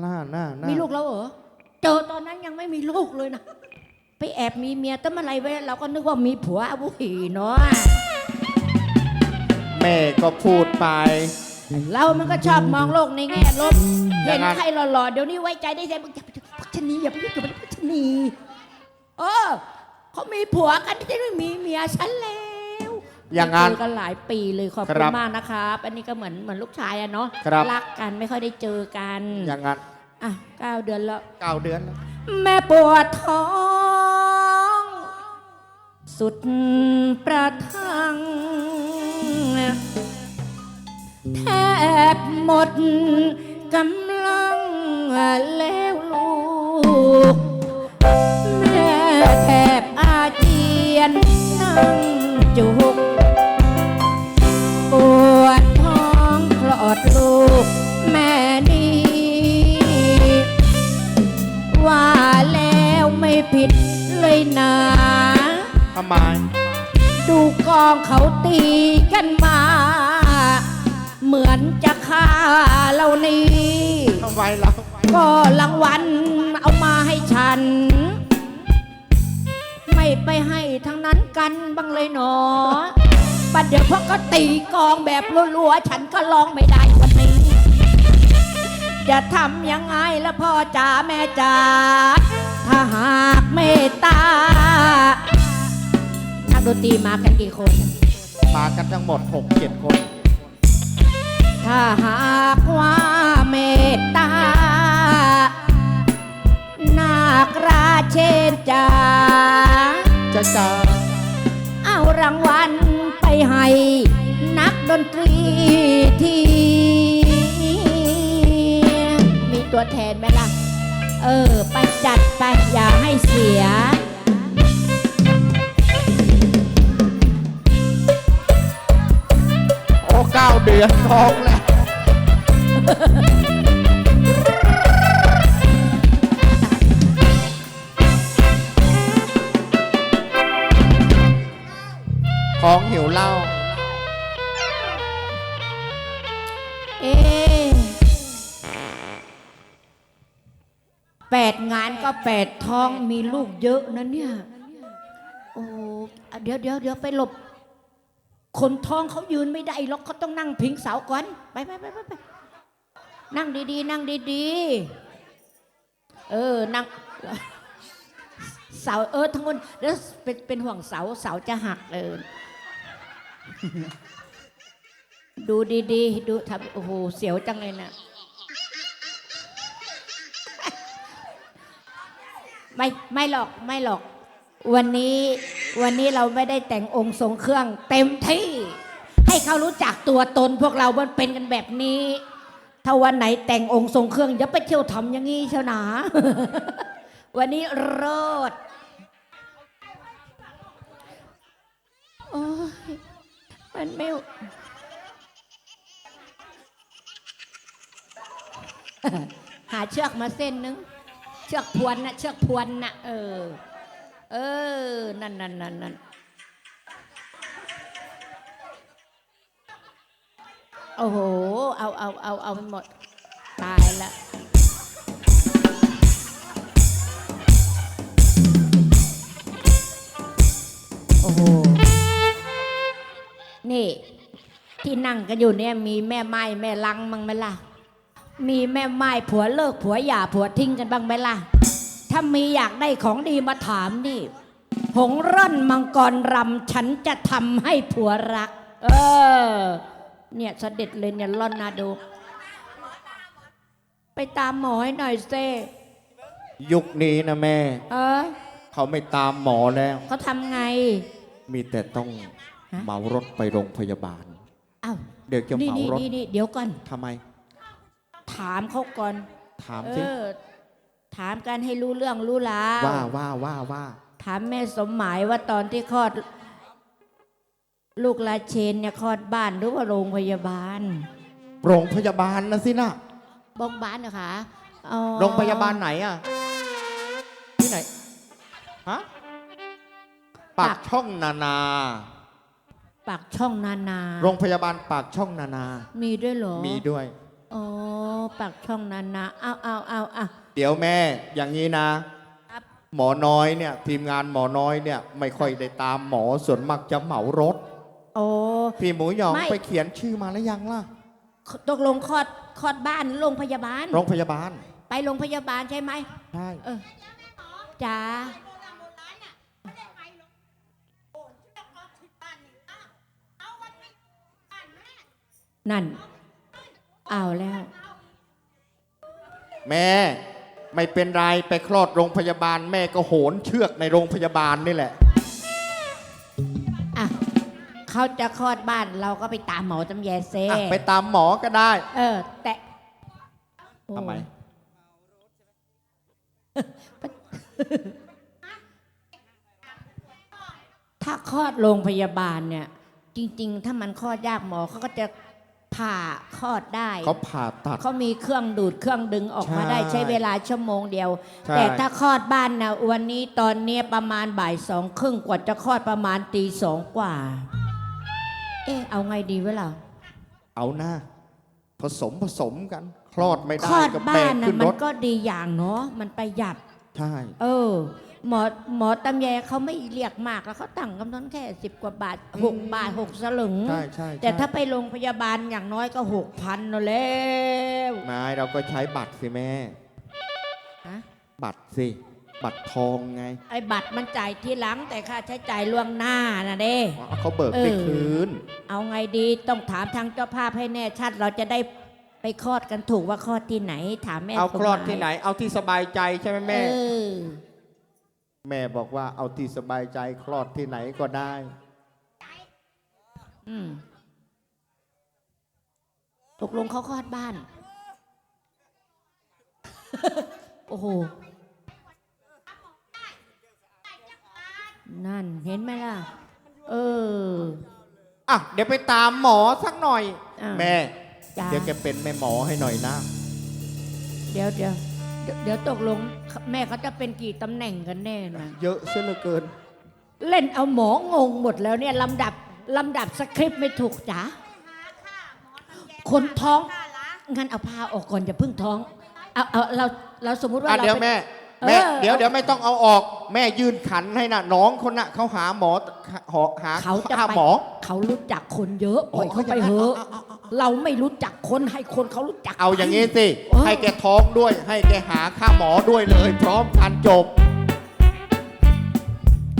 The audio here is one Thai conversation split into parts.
หน้าหน้าหน้ามีลูกแล้วเหรอ เจอตอนนั้นยังไม่มีลูกเลยนะ ไปแอบมีเมียตั้งอะไรไว้เราก็นึกว่ามีผัวอาวุหีเนาะ แม่ก็พูดไป เรามันก็ชอบมองโลกในแง่ลบอเห็ย่านงนั้นใครหล่อๆ เดี๋ยวนี้ไว้ใจได้ใจมึงอย่าไปพัชนีอย่าไปยุ่งกับมันพัชนี เออเขามีผัวกันที่ไม่มีเมียฉันแล้ว อย่างนั้น เจอกันหลายปีเลยขอบคคุรัณบมากนะครับ อันนี้ก็เหมือนเหมือนลูกชายอะเนาะครับ รักกันไม่ค่อยได้เจอกันอย่างนั้นอะเก้าเดือนแล้ว เก้าเดือนแล้วแม่ปวดท้อง สุดประทัง แทบหมดกำลังแล้วลูก แม่แทบอาเจียนนั่งจุก ผิดเลยนะทำไม ดูกองเขาตีกันมา เหมือนจะฆ่าเรานี่ทำไมเราก็รางวัลเอามาให้ฉัน ไม่ไปให้ทั้งนั้นกันบ้างเลยหนอปัดเดี๋ยวพวกก็ตีกองแบบรัวๆ ฉันก็ร้องไม่ได้วันนี้ จะทำยังไงละพ่อจ๋าแม่จ๋า ถ้าหากเมตตา นักดนตรีมากันกี่คน มากันทั้งหมดหกเจ็ดคน ถ้าหากว่าเมตตา นาคราเชนจ๋าจะจ้าเอารางวัลไปให้ นักดนตรีที่ มีตัวแทนไหมล่ะ เออ ไปจัดไปอย่าให้เสียโอ้เก้าเดือนท้องแล้วท้องหิวเหล้า งานก็แปดท้องมีลูกเยอะนะเนี่ย โอ้เดี๋ยวเดี๋ยวเดี๋ยวไปหลบ คนท้องเขายืนไม่ได้หรอกเขาต้องนั่งพิงเสาก่อน ไปไปไปไปไปนั่งดีๆ นั่งดีๆ เออ นั่งเสาเออทั้งคนแล้วเป็นเป็นห่วงเสาเสาจะหักเออดูดีๆ ดูทำโอ้โหเสียวจังเลยนะ ไม่ไม่หรอกไม่หรอก วันนี้วันนี้เราไม่ได้แต่งองค์ทรงเครื่อง เต็มที่ ให้เขารู้จักตัวตนพวกเรามันเป็นกันแบบนี้ ถ้าวันไหนแต่งองค์ทรงเครื่องอย่าไปเที่ยวทำอย่างนี้เชียวหนาวันนี้โรดโอ้ยมันไม่หาเชือกมาเส้นนึง เชือกพวนนะเชือกพวนนะเออ เออ นั่นนั่นนั่นนั่นโอ้โห เอาเอาเอาเอาไปหมด ตายละโอ้โห นี่ ที่นั่งกันอยู่เนี่ยมีแม่ไม้แม่ลังมั้งไหมล่ะ มีแม่ไม้ผัวเลิกผัวหย่าผัวทิ้งกันบ้างไหมล่ะ ถ้ามีอยากได้ของดีมาถามนี่ หงร่อนมังกรรำฉันจะทำให้ผัวรัก เออ เนี่ยเสด็จเลยเนี่ยร่อนนาดู ไปตามหมอให้หน่อยเซยุคนี้นะแม่ เออ เขาไม่ตามหมอแล้ว เขาทำไง มีแต่ต้องฮะเหมารถไปโรงพยาบาล อ้าว เดี๋ยวจะนี่เหมานี่รถนี่นี่เดี๋ยวก่อนทำไม ถามเขาก่อน ถามเอสิอ ถามกันให้รู้เรื่องรู้ราวว่าว่าว่าว่า ถามแม่สมหมายว่าตอนที่คลอด ลูกลาเชนเนี่ยคลอดบ้านหรือว่าโรงพยาบาลโรงพยาบาลนะสินะบ้องบ้านนะคะอ๋อโรงพยาบาลไหนอะ ที่ไหน ฮะ ปากช่องนานา ปากช่องนานา โรงพยาบาลปากช่องนานา มีด้วยเหรอมีด้วย อ๋อปากช่องนั้นนะเอาเอาเอาเอาเดี๋ยวแม่อย่างนี้นะ ครับ หมอน้อยเนี่ย ทีมงานหมอน้อยเนี่ย ไม่ค่อยได้ตามหมอส่วนมากจะเหมารถ โอ้ พี่หมูหยองไม่ ไปเขียนชื่อมาแล้วยังล่ะตกลงคลอดคลอดบ้านโรงพยาบาล โรงพยาบาลไปโรงพยาบาลใช่ไหมใช่เออจ้านั่น เอาแล้ว แม่ ไม่เป็นไรไปคลอดโรงพยาบาล แม่ก็โหนเชือกในโรงพยาบาลนี่แหละ อะเขาจะคลอดบ้านเราก็ไปตามหมอตำแยเซอะ ไปตามหมอก็ได้เออ แต่โอ้ทำไม ถ้าคลอดโรงพยาบาลเนี่ย จริง ๆ ถ้ามันคลอดยากหมอเขาก็จะ ผ่าคลอดได้เขาผ่าตัด เขามีเครื่องดูดเครื่องดึงออกมาได้ใช่ใช้เวลาชั่วโมงเดียว ใช่ แต่ถ้าคลอดบ้านนะวันนี้ตอนเนี้ยประมาณบ่ายสองครึ่งกว่าจะคลอดประมาณตีสองกว่า เอ๊ะเอาไงดีวะล่ะเอาหน้า ผสมผสมกัน คลอดไม่คได้ลอดก็แบบ้านกนะขึ้นมัรนถก็ดีอย่างเนาะมันประหยัด ใช่ เออ หมอหมอตำแยเขาไม่เรียกมากแล้วเขาตั้งกำหนดแค่สิบกว่าบาทหกบาทหกสลึง ใช่ใช่แต่ใช่ถ้าไปโรงพยาบาลอย่างน้อยก็หกพันแล้วนายเราก็ใช้บัตรสิแม่ ฮะบัตรสิ บัตรทองไงไอ้บัตรมันจ่ายทีหลังแต่ค่าใช้จ่ายล่วงหน้านะเด้ เขาเบิกไปเออ คืน เอาไงดีต้องถามทางเจ้าภาพให้แน่ชัดเราจะได้ไปคลอดกันถูกว่าคลอดที่ไหน ถามแม่เอาคลอดสมายที่ไหน เอาที่สบายใจใช่ไหมแม่ เออ แม่บอกว่าเอาที่สบายใจคลอดที่ไหนก็ได้ อืมตกลงเขาคลอดบ้าน โอ้โห นั่นเห็นไหมล่ะ เออ อะ เดี๋ยวไปตามหมอสักหน่อย อะแม่ จ้าเดี๋ยวแกเป็นแม่หมอให้หน่อยนะ เดี๋ยวเดี๋ยว เดี๋ยวเดี๋ยวตกลงแม่เขาจะเป็นกี่ตำแหน่งกันแน่นะเยอะเสียเหลือเกิน เล่นเอาหมองงหมดแล้วเนี่ยลำดับลำดับสคริปต์ไม่ถูกจ้าคนท้องงั้นเอาผ้าออกก่อนอย่าเพิ่งท้องเอาเอาเราเราสมมุติว่าอะเราเดี๋ยวเป็น แม่แม่เออเดี๋ยวเดี๋ยวไม่ต้องเอาออกแม่ยื่นขันให้น่ะน้องคนน่ะเขาหาหมอหาหาเขาจะหาไปหมอเขารู้จักคนเยอะปล่อยอ๋อเขาไปเขาเถจะอะเอา เอาเอาเอาเราไม่รู้จักคนให้คนเขารู้จักเอาอย่างนี้สิ เออให้แกท้องด้วย ให้แกหาค่าหมอด้วยเลย พร้อมกันจบ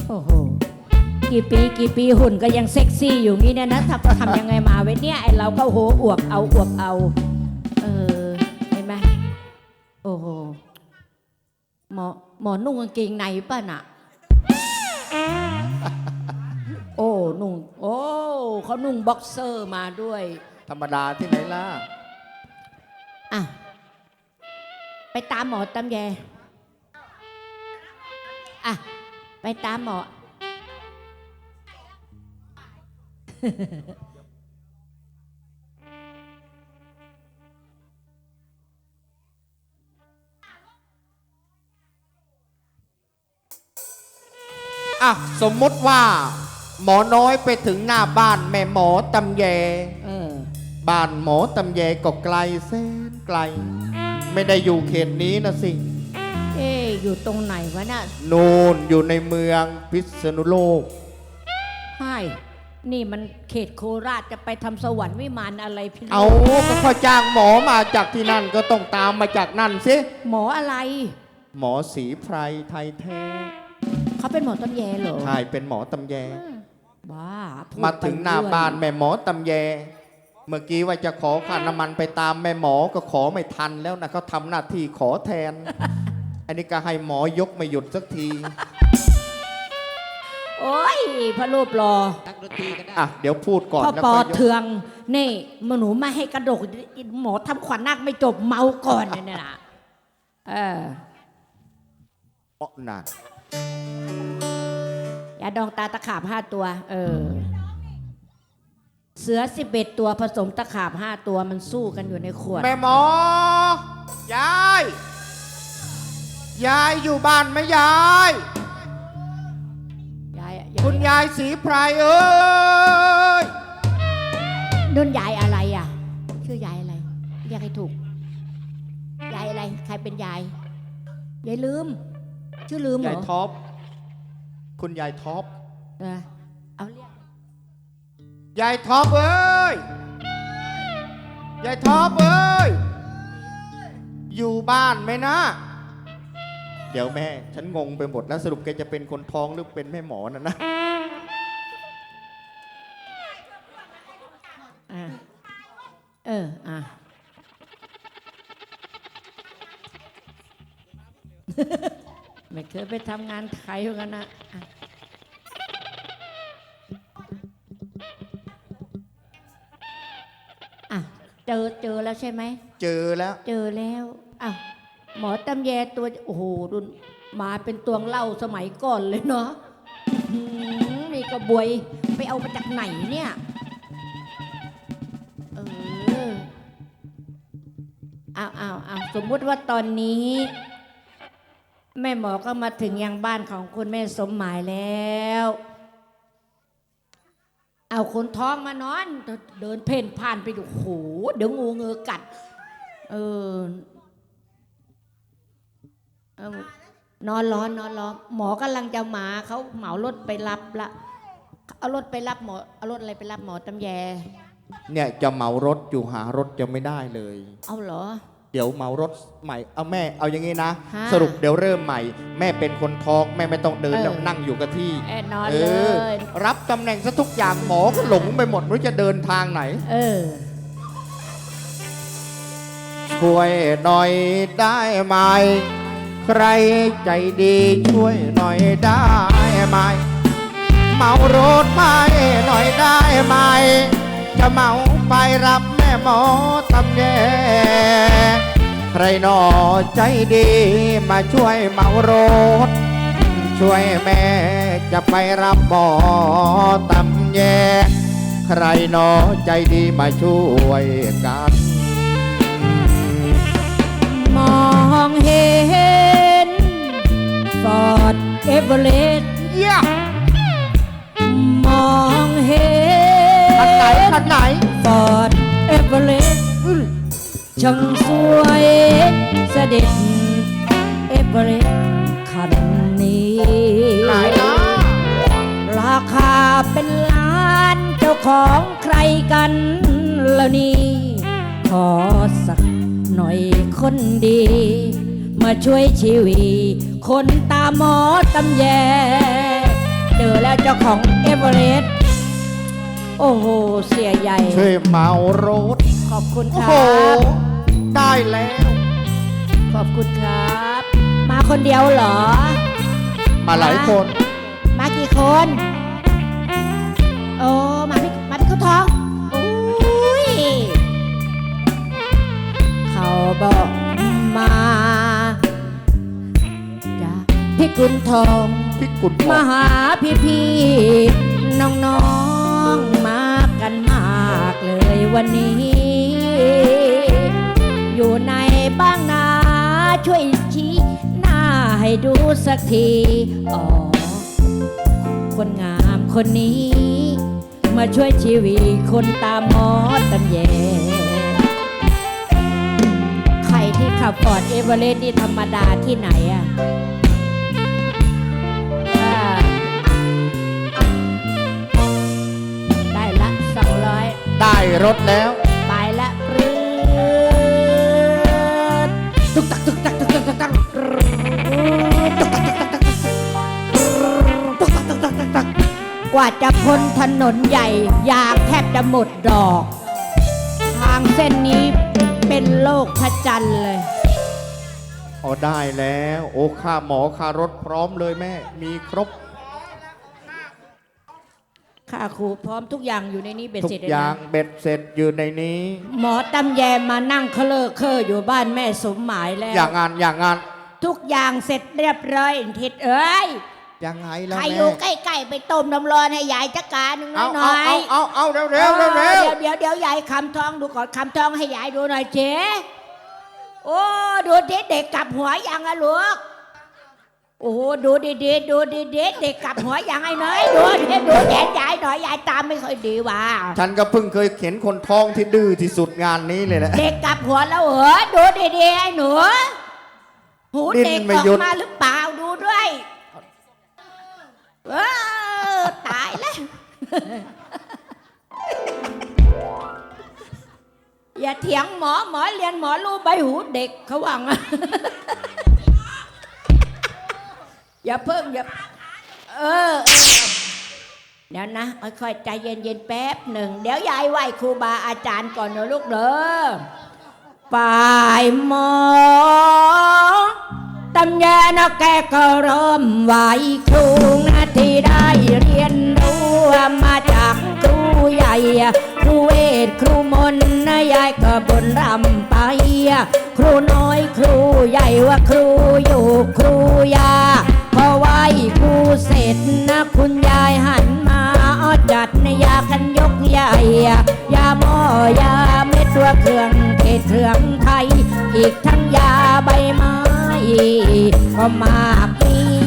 โอ้โห กี่ปีกี่ปีหุ่นก็ยังเซ็กซี่อยู่งี้เนี่ยนะทำทำยังไงมาเว้ยเนี่ยไอเราก็โหอวบเอาอวบเอา เออเห็นไหมโอ้โหหมอหมอนุ่งกางเกงในป่ะน่ะ โอ้นุ่งโอ้เขานุ่งบ็อกเซอร์มาด้วย ธรรมดาที่ไหนล่ะ อะ ไปตามหมอตำแยอะ ไปตามหมอ อะ สมมติว่า หมอน้อยไปถึงหน้าบ้านแม่หมอตำแยเออ บ้านหมอตำแยก็ไกลแสนไกล ไม่ได้อยู่เขตนี้นะสิ เอ๊ะอยู่ตรงไหนวะน่ะนูนอยู่ในเมืองพิษณุโลก ใช่นี่มันเขตโคราชจะไปทำสวรรค์วิมานอะไรพี่ลูกเอาก็เขาจ้างหมอมาจากที่นั่นก็ต้องตามมาจากนั่นสิ หมออะไร หมอสีไพรไทยแท้เขาเป็นหมอตำแยเหรอใช่เป็นหมอตำแย บ้าพูดมาถึงหน้าไปเรื่อยบ้านแม่หมอตำแย เมื่อกี้ว่าจะขอค่าน้ำมันไปตามแม่หมอก็ขอไม่ทันแล้วนะเขาทำหน้าที่ขอแทน อันนี้ก็ให้หมอยกไม่หยุดสักที โอ้ยพระรูปรออะ เดี๋ยวพูดก่อนพ่อแล้วปอค่อยยกเทือง นี่มหนูมาให้กระดกหมอทำขวัญนาคไม่จบเมาก่อนเนี่ยนะเอออ๋อนั่นยาดองตาตะขาบห้าตัว เออ เสือสิบเอ็ดตัวผสมตะขาบห้าตัวมันสู้กันอยู่ในขวด แม่หมอ ยาย ยายอยู่บ้านไหมยาย ยายคุณยายสีไพรเอ้ย นุ่นยายอะไรอะ ชื่อยายอะไรยยกให้ถูก ยายอะไร ใครเป็นยาย ยายลืม ชื่อลืมเหรยายอท็อป คุณยายท็อป เออเอาเรียก ยายท็อปเอ้ย ยายท็อปเอ้ย อยู่บ้านไหมนะ เดี๋ยวแม่ ฉันงงไปหมดแล้วสรุปแกจะเป็นคนท้องหรือเป็นแม่หมอน่ะนะ อะเออ อะ ไม่เคยไปทำงานไทยเหมือนกันนะอะ เจอเจอแล้วใช่ไหม เจอแล้ว เจอแล้วอ้าวหมอตำแยตัวโอ้โหดุนมาเป็นตวงเหล้าสมัยก่อนเลยเนาะอื้อหือนี่ก็บวยไปเอามาจากไหนเนี่ยเออเอาเอาเอาสมมุติว่าตอนนี้ แม่หมอก็มาถึงยังบ้านของคุณแม่สมหมายแล้ว เอาคนท้องมานอน เดินเพ่นผ่านไปดูโอ้โหเดี๋ยวงูเงือกัด เออเอานอนร้อนนอนร้อนหมอกำลังจะมาเขาเหมารถไปรับละเอารถไปรับหมอเอารถอะไรไปรับหมอตำแย เนี่ยจะเหมารถอยู่หารถจะไม่ได้เลย เอาเหรอ เดี๋ยวเหมารถใหม่ เอาแม่เอาอย่างงี้นะ ฮะสรุปเดี๋ยวเริ่มใหม่ แม่เป็นคนท้องแม่ไม่ต้องเดินเออ แล้วนั่งอยู่กับที่แอนนอนเอเลอ ย รับตำแหน่งซะทุกอย่างหมอก็หลงไปหมดไม่รู้จะเดินทางไหน เออ ช่วยหน่อยได้ไหม ใครใจดีช่วยหน่อยได้ไหม เมารถไปหน่อยได้ไหม จะเมาไปรับแม่หมอตำแยใครหนอใจดีมาช่วยเมารถ ช่วยแม่จะไปรับหมอตำแยใครหนอใจดีมาช่วยกัน มองเห็น ช่างสวยเสด็จเอเวอเรสต์คันนี้ไหนนราคาเป็นล้านเจ้าของใครกันแล้วนี่ขอสักหน่อยคนดี มาช่วยชีวีคนตาหมอตำแยเจอแล้วเจ้าของเอเวอเรสต์โอ้โห เสียใหญ่ ช่วยเมารถ ขอบคุณโอ้คโห รับ ได้แล้ว ขอบคุณครับ มาคนเดียวเหรอ มาหลายคน มากี่คน โอ้มาพี่มาพี่เขาทองอุ้ย เขาบอกมาจ้ะพี่กุนทอง พี่กุดหมมาอหาพี่พี่น้องน้องๆมากันมากเลยวันนี้ ให้ดูสักที อ๋อ คนงามคนนี้ มาช่วยชีวิตคนตามมอตำแยใครที่ขับฟอร์ดเอเวอเรสต์นี่ธรรมดาที่ไหนอะอ่าได้ละสองร้อยได้รถแล้ว ว่าจะพ้นถนนใหญ่ ยางแทบจะหมดดอก ทางเส้นนี้เป็นโลกพระจันทร์เลย อ๋อได้แล้ว โอ้ค่าหมอค่ารถพร้อมเลยแม่ มีครบค่าครูพร้อมทุกอย่างอยู่ในนี้เบ็ดทุกเสร็จเลยอย่างนะเบ็ดเสร็จอยู่ในนี้ หมอตำแยมานั่งเคลอเคออยู่บ้านแม่สมหมายแล้ว อย่างงานอย่างงาน ทุกอย่างเสร็จเรียบร้อยทิดเอ้ย ยังไงแล้วใครแม่อยู่ใกล้ๆไปต้มน้ำร้อนให้ยายจักการหนึ่งเอาหเอาน่อยเอาเอาเอาเร็วเร็วเร็วเร็วเดี๋ยวเดี๋ยวเดี๋ยวยายคำทองดูก่อนคำทองให้ยายดูหน่อยเจ๊โอ้ดูทีเด็กกลับหัวยังอะลูกโอ้โหดูดีๆดูดีๆเด็กกลับหัวอย่างไอ้น้อยดูดิดูแขนยายหน่อยยายตามไม่ค่อยดีว่ะฉันก็เพิ่งเคยเห็นคนท้องที่ดื้อที่สุดงานนี้เลยแหละ เด็กกลับหัวแล้วเหรอดูดีๆไอ้หนูหูดิ้นเด็กไม่ออหยุกดมาหรือเปล่าดูด้วย เออตายแล้ว อย่าเถียงหมอหมอเรียนหมอรู้ใบหูเด็กเขาว่างอย่าเพิ่งอย่าเออเออเดี๋ยวนะค่อยๆใจเย็นๆแป๊บหนึ่ง เดี๋ยวยายไหวครูบาอาจารย์ก่อนนะลูกเด้อฝ่ายหมอตำแยนะแกก็เริ่มไหวครูนะ ที่ได้เรียนรู้มาจากครูใหญ่ ครูเวทครูมนนะยายก็บนรำไป ครูน้อยครูใหญ่ว่าครูอยู่ครูยาพอไหวครูเสร็จนะคุณยายหันมาออจัดยากันยกใหญ่ยาหม้อยาเม็ดตัวเครื่องเทศเครื่องไทย อีกทั้งยาใบไม้ก็มากมียาย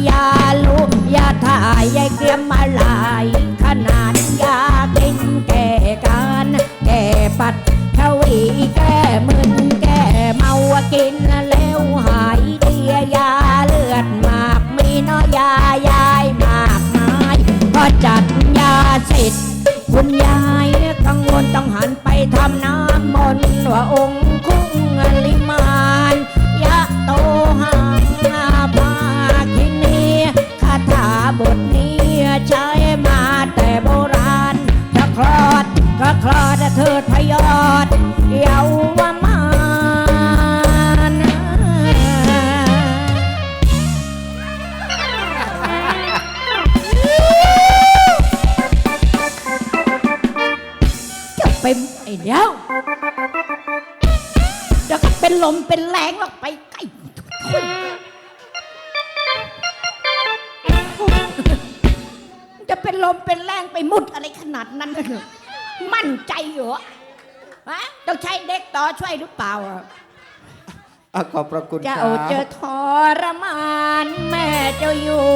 าถ่ายยายเกลียมมาหลาย ขนาดยากินแก่การ แก่ปัดทวีแก้มึนแก้เมากินแล้วหายดียาเลือดมากมีน้อยยายายมากมายพอจัดยาเสร็จคุณยายกังวลต้องหันไปทำน้ำมนต์ว่าองค์ เดี๋ยวก็เป็นลมเป็นแรงหรอกไปไกลจะเป็นลมเป็นแรงไปมุดอะไรขนาดนั้นกันเหรอมั่นใจเหรอฮะต้องใช้เด็กต่อช่วยหรือเปล่าอะอะขอบพระคุณคเจ้ารับเจอทรมาน แม่เจ้าอยู่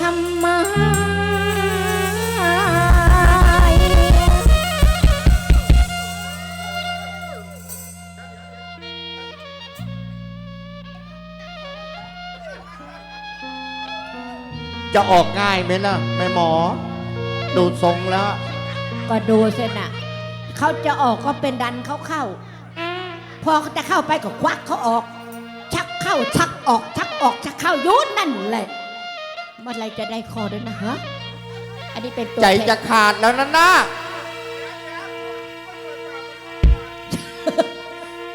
ทำไม จะออกง่ายไหมล่ะแม่หมอ ดูทรงแล้ว ก็ดูเส้นน่ะเขาจะออกก็เป็นดันเขาเข้า พอเขาจะเข้าไปก็ควักเขาออก ชักเข้าชักออก ชักออกชักเข้าอยุนนั่นแหละเมื่อไรจะได้คอด้วยนะฮะอันนี้เป็นตัวใจแทนจะขาดแล้วนะนะ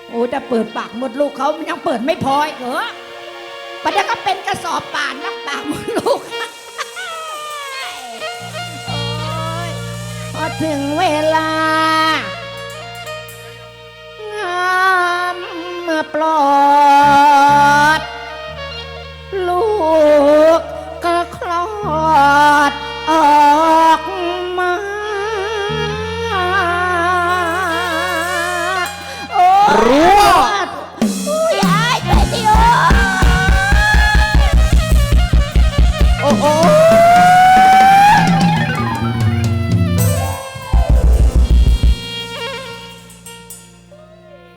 โอ้แต่เปิดปากหมดลูกเขามันยังเปิดไม่พออีกเหรอ ปัญญาก็เป็นกระสอบป่านนักปากมดลูกพอถึงเวลางามมาปล่อ